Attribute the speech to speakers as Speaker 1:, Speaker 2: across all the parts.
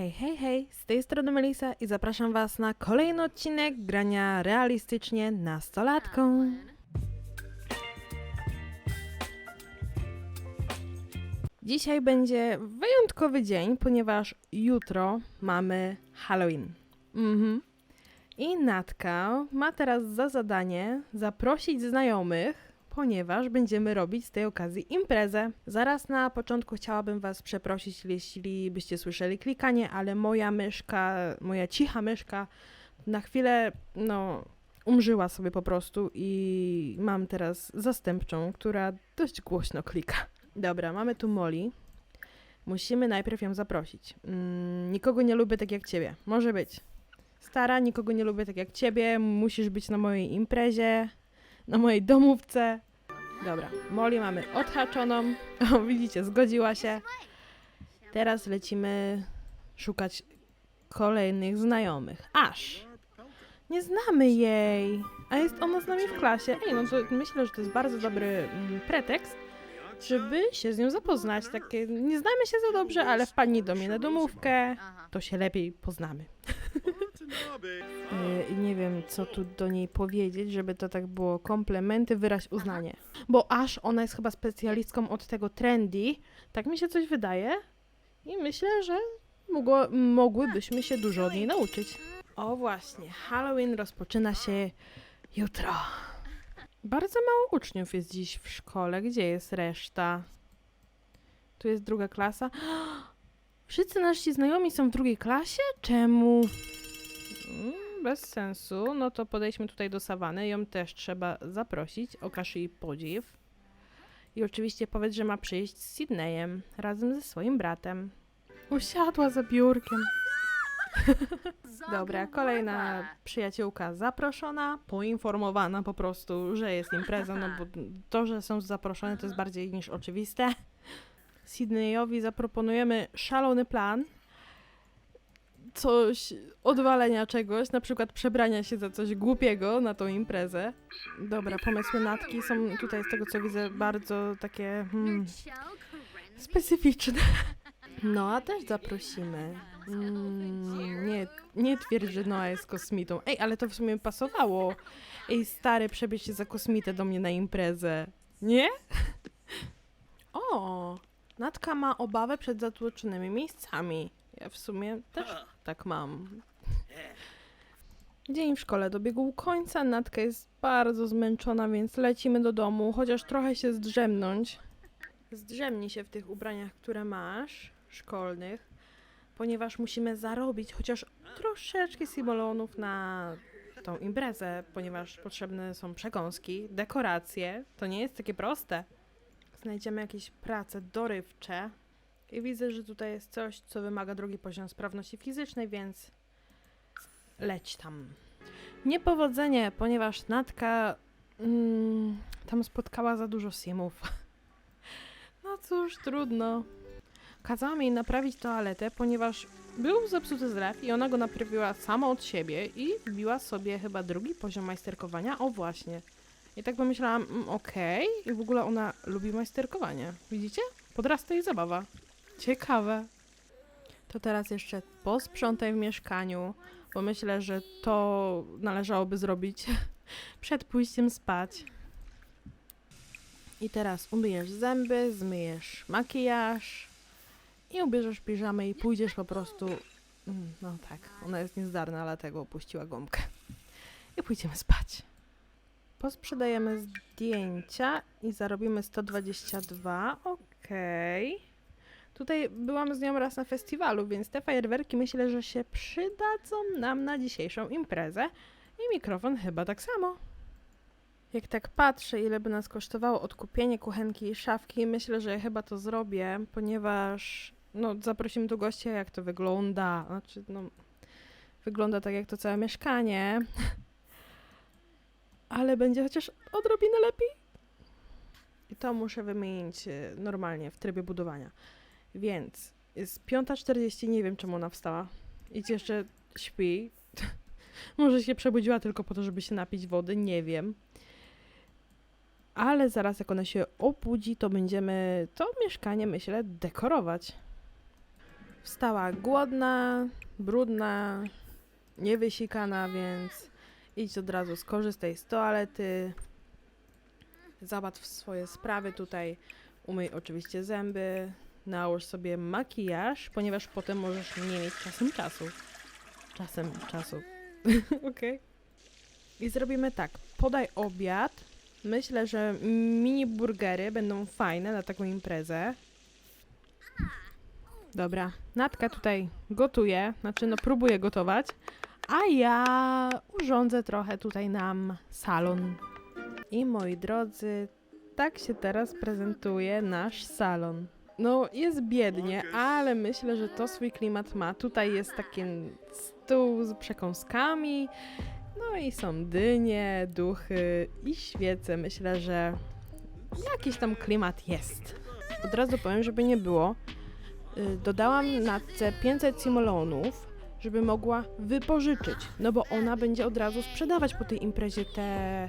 Speaker 1: Hej, hej, hej, z tej strony Melisa i zapraszam Was na kolejny odcinek grania realistycznie nastolatką. Dzisiaj będzie wyjątkowy dzień, ponieważ jutro mamy Halloween. Mhm. I Natka ma teraz za zadanie zaprosić znajomych, ponieważ będziemy robić z tej okazji imprezę. Zaraz na początku chciałabym Was przeprosić, jeśli byście słyszeli klikanie, ale moja myszka, moja cicha myszka na chwilę, no, umrzyła sobie po prostu i mam teraz zastępczą, która dość głośno klika. Dobra, mamy tu Molly. Musimy najpierw ją zaprosić. Mm, nikogo nie lubię tak jak ciebie. Może być. Stara, nikogo nie lubię tak jak ciebie. Musisz być na mojej imprezie, na mojej domówce. Dobra, Molly mamy odhaczoną. O, widzicie, zgodziła się. Teraz lecimy szukać kolejnych znajomych. Aż! Nie znamy jej, a jest ona z nami w klasie. Ej, no to myślę, że to jest bardzo dobry mm, pretekst, żeby się z nią zapoznać. Takie, nie znamy się za dobrze, ale wpadnij do mnie na domówkę, to się lepiej poznamy. Yy, I nie wiem, co tu do niej powiedzieć, żeby to tak było komplementy, wyraź uznanie. Bo aż ona jest chyba specjalistką od tego trendy, tak mi się coś wydaje. I myślę, że mogło, mogłybyśmy się dużo od niej nauczyć. O właśnie, Halloween rozpoczyna się jutro. Bardzo mało uczniów jest dziś w szkole. Gdzie jest reszta? Tu jest druga klasa. Wszyscy nasi znajomi są w drugiej klasie? Czemu? Mm, Bez sensu. No to podejdźmy tutaj do Sawany. Ją też trzeba zaprosić. Okaż jej podziw. I oczywiście powiedz, że ma przyjść z Sydneyem razem ze swoim bratem. Usiadła za biurkiem. Dobra, kolejna przyjaciółka zaproszona, poinformowana po prostu, że jest impreza, no bo to, że są zaproszone to jest bardziej niż oczywiste. Sydneyowi zaproponujemy szalony plan, coś, odwalenia czegoś, na przykład przebrania się za coś głupiego na tą imprezę. Dobra, pomysły Natki są tutaj z tego co widzę bardzo takie hmm, specyficzne. No, a też zaprosimy. Mm, nie, nie twierdź, że Noa jest kosmitą. Ej, ale to w sumie pasowało. Ej, stary, przebierz się za kosmitę do mnie na imprezę. Nie? O, Natka ma obawę przed zatłoczonymi miejscami. Ja w sumie też tak mam. Dzień w szkole dobiegł końca, Natka jest bardzo zmęczona, więc lecimy do domu, chociaż trochę się zdrzemnąć. Zdrzemnij się w tych ubraniach, które masz, szkolnych, ponieważ musimy zarobić chociaż troszeczkę simolonów na tą imprezę, ponieważ potrzebne są przekąski, dekoracje. To nie jest takie proste. Znajdziemy jakieś prace dorywcze i widzę, że tutaj jest coś, co wymaga drugi poziom sprawności fizycznej, więc leć tam. Niepowodzenie, ponieważ Natka mm, tam spotkała za dużo simów. No cóż, trudno. Kazałam jej naprawić toaletę, ponieważ był zepsuty zlew i ona go naprawiła sama od siebie i wbiła sobie chyba drugi poziom majsterkowania. O właśnie. I tak pomyślałam, mm, okej, i w ogóle ona lubi majsterkowanie. Widzicie? Podrasta jej zabawa. Ciekawe. To teraz jeszcze posprzątaj w mieszkaniu, bo myślę, że to należałoby zrobić przed pójściem spać. I teraz umyjesz zęby, zmyjesz makijaż i ubierzesz piżamę i pójdziesz po prostu. Mm, No tak, ona jest niezdarna, dlatego opuściła gąbkę. I pójdziemy spać. Posprzedajemy zdjęcia i zarobimy 122. Okej. Tutaj byłam z nią raz na festiwalu, więc te fajerwerki myślę, że się przydadzą nam na dzisiejszą imprezę. I mikrofon chyba tak samo. Jak tak patrzę, ile by nas kosztowało odkupienie kuchenki i szafki, myślę, że chyba to zrobię, ponieważ no, zaprosimy tu gościa, jak to wygląda. Znaczy, no, wygląda tak jak to całe mieszkanie. Ale będzie chociaż odrobinę lepiej. I to muszę wymienić e, normalnie w trybie budowania. Więc jest 5.40, nie wiem czemu ona wstała. I jeszcze śpi. Może się przebudziła tylko po to, żeby się napić wody, nie wiem. Ale zaraz jak ona się obudzi, to będziemy to mieszkanie, myślę, dekorować. wstała głodna, brudna, niewysikana, więc idź od razu, skorzystaj z toalety, załatw swoje sprawy tutaj, umyj oczywiście zęby, nałóż sobie makijaż, ponieważ potem możesz nie mieć czasem czasu. Czasem czasu. Okej. I zrobimy tak, podaj obiad. Myślę, że mini burgery będą fajne na taką imprezę. Dobra, Natka tutaj gotuje, znaczy no próbuje gotować, a ja urządzę trochę tutaj nam salon. I moi drodzy, tak się teraz prezentuje nasz salon. No, jest biednie, ale myślę, że to swój klimat ma. Tutaj jest taki stół z przekąskami, no i są dynie, duchy i świece. Myślę, że jakiś tam klimat jest. Od razu powiem, żeby nie było. y, Dodałam Natce 500 simolonów, żeby mogła wypożyczyć, no bo ona będzie od razu sprzedawać po tej imprezie te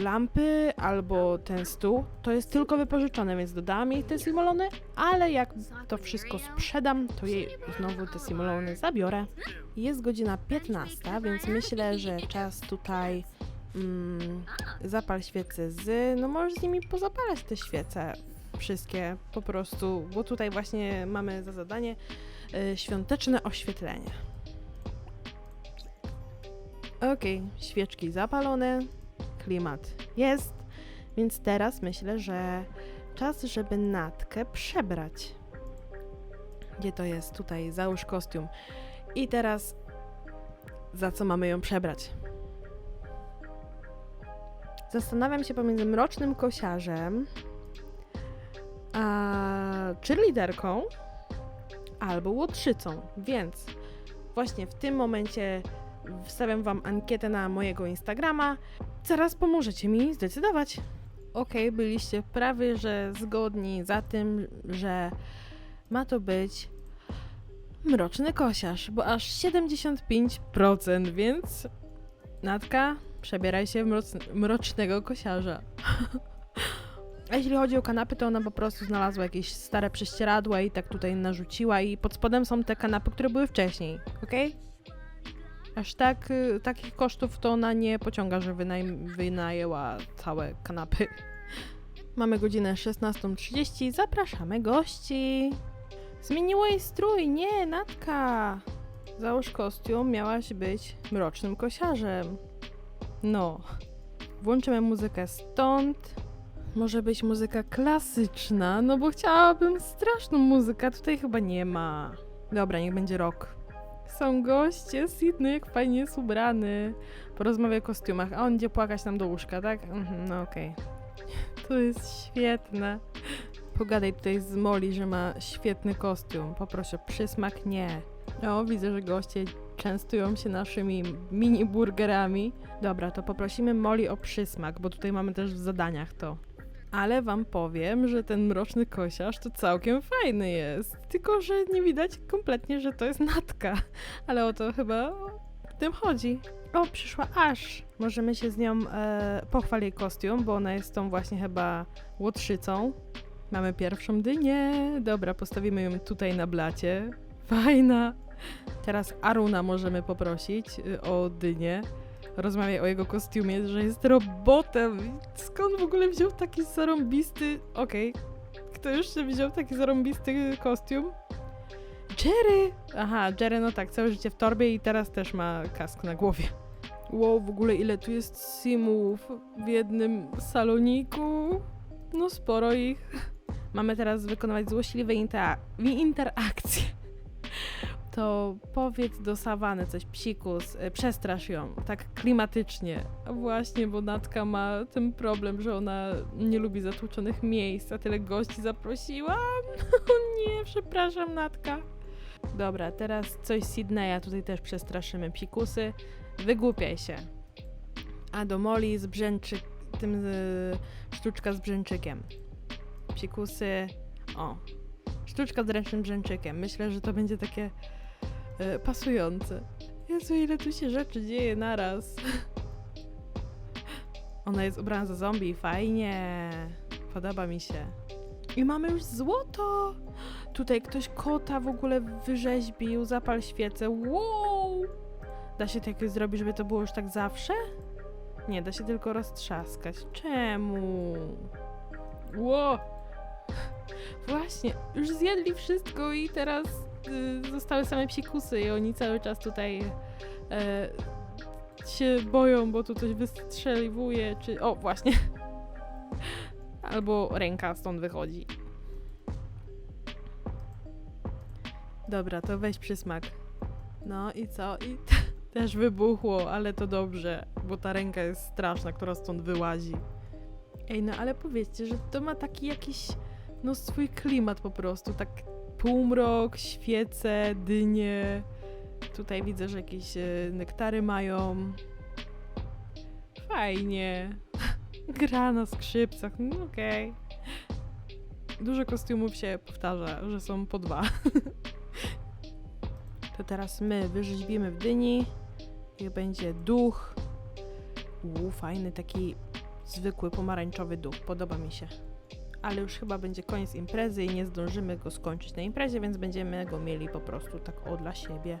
Speaker 1: lampy albo ten stół. To jest tylko wypożyczone, więc dodałam jej te simolony, ale jak to wszystko sprzedam, to jej znowu te simolony zabiorę. Jest godzina 15, więc myślę, że czas tutaj mm, zapal świece z. No możesz z nimi pozapalać te świece. Wszystkie po prostu, bo tutaj właśnie mamy za zadanie y, świąteczne oświetlenie. Okej, świeczki zapalone, klimat jest, więc teraz myślę, że czas, żeby Natkę przebrać. Gdzie to jest? Tutaj, załóż kostium. I teraz za co mamy ją przebrać? Zastanawiam się pomiędzy mrocznym kosiarzem a cheerleaderką albo łotrzycą, więc właśnie w tym momencie wstawiam wam ankietę na mojego Instagrama. Zaraz pomożecie mi zdecydować. Okej, byliście prawie że zgodni za tym, że ma to być mroczny kosiarz, bo aż 75%, więc Natka, przebieraj się w mroc- mrocznego kosiarza. A jeśli chodzi o kanapy, to ona po prostu znalazła jakieś stare prześcieradła i tak tutaj narzuciła i pod spodem są te kanapy, które były wcześniej, okej? Aż tak, y, takich kosztów to ona nie pociąga, że wynaj- wynajęła całe kanapy. Mamy godzinę 16.30, zapraszamy gości. Zmieniłeś strój, nie, Natka. Załóż kostium, miałaś być mrocznym kosiarzem. No. Włączymy muzykę stąd. Może być muzyka klasyczna, no bo chciałabym straszną muzykę, tutaj chyba nie ma. Dobra, niech będzie rok. Są goście, Sydney jak fajnie jest ubrany. Porozmawiaj o kostiumach, a on idzie płakać nam do łóżka, tak? Mhm, no okej. To jest świetne. Pogadaj tutaj z Molly, że ma świetny kostium. Poproszę przysmak, nie. O, widzę, że goście częstują się naszymi mini burgerami. Dobra, to poprosimy Molly o przysmak, bo tutaj mamy też w zadaniach to. Ale wam powiem, że ten mroczny kosiarz to całkiem fajny jest. Tylko, że nie widać kompletnie, że to jest natka. Ale o to chyba w tym chodzi. O, przyszła Ash. Możemy się z nią e, pochwalić kostium, bo ona jest tą właśnie chyba łotrzycą. Mamy pierwszą dynię. Dobra, postawimy ją tutaj na blacie. Fajna. Teraz Aruna możemy poprosić y, o dynię. Rozmawiaj o jego kostiumie, że jest robotem. Skąd w ogóle wziął taki zarąbisty... Okej. Kto jeszcze wziął taki zarąbisty kostium? Jerry! Aha, Jerry, no tak, całe życie w torbie i teraz też ma kask na głowie. Wow, w ogóle ile tu jest simów w jednym saloniku? No sporo ich. Mamy teraz wykonywać złośliwe intera- interakcje. To powiedz do Sawany coś, psikus, y, przestrasz ją, tak klimatycznie. A właśnie, bo Natka ma ten problem, że ona nie lubi zatłuczonych miejsc, a tyle gości zaprosiłam. O nie, przepraszam, Natka. Dobra, teraz coś Sydneya tutaj też przestraszymy. Psikusy, wygłupiaj się. A do Moli z brzęczy... tym y, sztuczka z brzęczykiem. Psikusy... O. Sztuczka z ręcznym brzęczykiem. Myślę, że to będzie takie y, pasujące. Jezu, ile tu się rzeczy dzieje naraz. Ona jest ubrana za zombie, fajnie. Podoba mi się. I mamy już złoto! Tutaj ktoś kota w ogóle wyrzeźbił, zapal świecę. Wow! Da się to jakoś zrobić, żeby to było już tak zawsze? Nie, da się tylko roztrzaskać. Czemu? Ło! Właśnie, już zjedli wszystko i teraz zostały same psikusy i oni cały czas tutaj e, się boją, bo tu coś wystrzeliwuje, czy... O, właśnie. Albo ręka stąd wychodzi. Dobra, to weź przysmak. No i co? I też wybuchło, ale to dobrze, bo ta ręka jest straszna, która stąd wyłazi. Ej, no ale powiedzcie, że to ma taki jakiś, no swój klimat po prostu, tak półmrok, świece, dynie. Tutaj widzę, że jakieś e, nektary mają. Fajnie. Gra na skrzypcach, no okej. Dużo kostiumów się powtarza, że są po dwa. To teraz my wyrzeźbimy w dyni. Niech będzie duch. Uuu, fajny taki zwykły pomarańczowy duch. Podoba mi się. Ale już chyba będzie koniec imprezy i nie zdążymy go skończyć na imprezie, więc będziemy go mieli po prostu tak o dla siebie.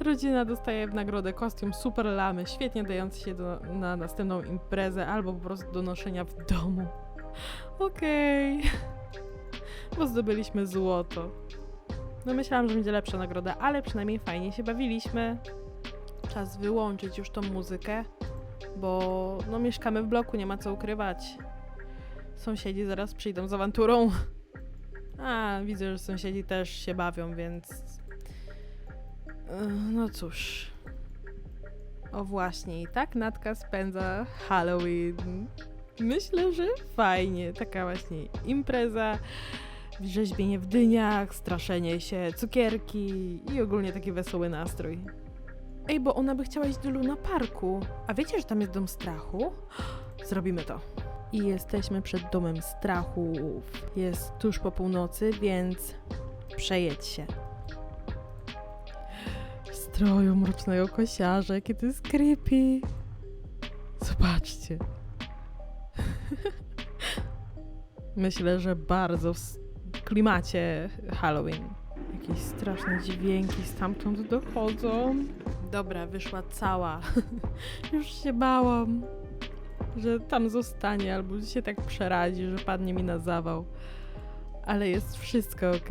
Speaker 1: Rodzina dostaje w nagrodę kostium super lamy, świetnie dający się do, na następną imprezę albo po prostu do noszenia w domu. Okej. Bo zdobyliśmy złoto. No myślałam, że będzie lepsza nagroda, ale przynajmniej fajnie się bawiliśmy. Czas wyłączyć już tą muzykę, bo no mieszkamy w bloku, nie ma co ukrywać. Sąsiedzi zaraz przyjdą z awanturą. A, widzę, że sąsiedzi też się bawią, więc... Ech, No cóż. O właśnie, i tak Natka spędza Halloween. Myślę, że fajnie. Taka właśnie impreza rzeźbienie w dyniach, straszenie się, cukierki i ogólnie taki wesoły nastrój. Ej, bo ona by chciała iść do Luna Parku. A wiecie, że tam jest dom strachu? Zrobimy to. I jesteśmy przed domem strachów. Jest tuż po północy, więc przejedź się. W stroju mrocznego kosiarza, jakie to jest creepy. Zobaczcie. Myślę, że bardzo w klimacie Halloween. Jakieś straszne dźwięki stamtąd dochodzą. Dobra, wyszła cała. Już się bałam, że tam zostanie albo się tak przeradzi, że padnie mi na zawał. Ale jest wszystko ok.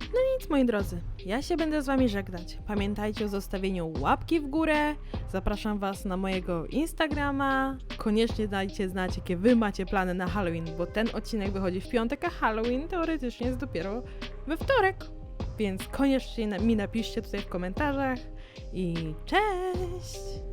Speaker 1: No nic, moi drodzy. Ja się będę z wami żegnać. Pamiętajcie o zostawieniu łapki w górę. Zapraszam was na mojego Instagrama. Koniecznie dajcie znać, jakie wy macie plany na Halloween, bo ten odcinek wychodzi w piątek, a Halloween teoretycznie jest dopiero we wtorek. Więc koniecznie mi napiszcie tutaj w komentarzach i cześć!